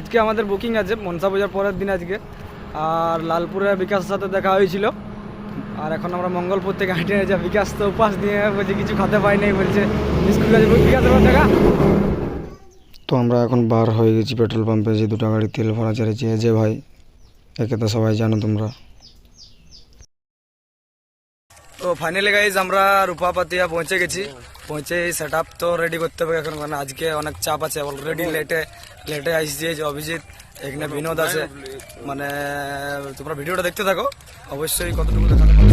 আজকে আমাদের বুকিং আছে মনসা পূজার পরের দিন আজকে। আর লালপুরে বিকাশের সাথে দেখা হয়েছিল। আর এখন আমরা মঙ্গলপুর থেকে হাঁটে যা বিকাশ তো উপাস দিয়ে বলছে কিছু খেতে পাই নাই বলছে। স্কুল বিকাশ টাকা তো আমরা এখন বার হয়ে গেছি পেট্রোল পাম্পে যে দুটো গাড়ি তেল ভরা এই যে ভাই একে তো সবাই জানো তোমরা। তো ফাইনালি গাইজ আমরা রূপা রূপাপাতিয়া পৌঁছে গেছি। পৌঁছে সেট আপ তো রেডি করতে হবে এখন কারণ আজকে অনেক চাপ আছে অলরেডি লেটে লেটে আসছে যে অভিজিৎ এখানে বিনোদ আছে। মানে তোমরা ভিডিওটা দেখতে থাকো। অবশ্যই কতটুকু দেখাতে পারছ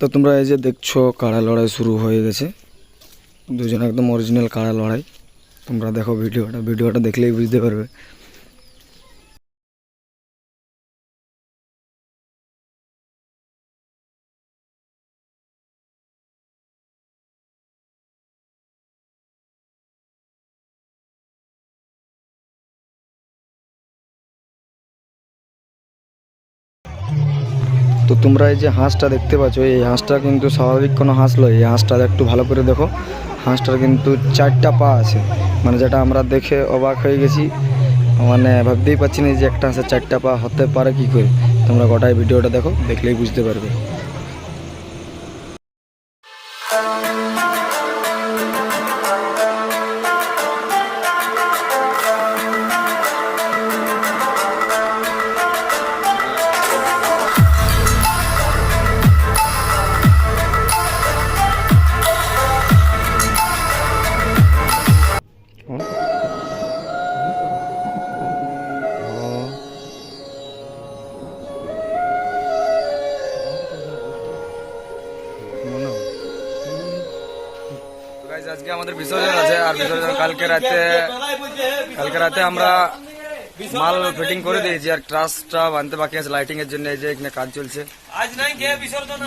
তো তোমরা এই যে দেখছ, কাড়া লড়াই শুরু হয়ে গেছে। দুজন একদম অরিজিনাল কাড়া লড়াই। তোমরা দেখো ভিডিওটা। ভিডিওটা দেখলেই বুঝতে পারবে। তো তোমরা এই যে হাঁসটা দেখতে পাচ্ছ, এই হাঁসটা কিন্তু স্বাভাবিক কোনো হাঁস নয়। এই হাঁসটা একটু ভালো করে দেখো। হাঁসটার কিন্তু চারটা পা আছে। মানে যেটা আমরা দেখে অবাক হয়ে গেছি। মানে ভাবতেই পারছি না যে একটা হাঁসের চারটা পা হতে পারে কি করে। তোমরা গোটাই ভিডিওটা দেখো, দেখলেই বুঝতে পারবে। আজকে আমাদের বিসর্জন আছে আর বিসর্জন কালকে রাতে কালকে রাতে আমরা মাল ফিটিং করে দিয়েছি আর ট্রাসটা বানতে বাকি আছে লাইটিং এর জন্য এই যে এখানে কাজ চলছে। আজ নাই বিসর্জন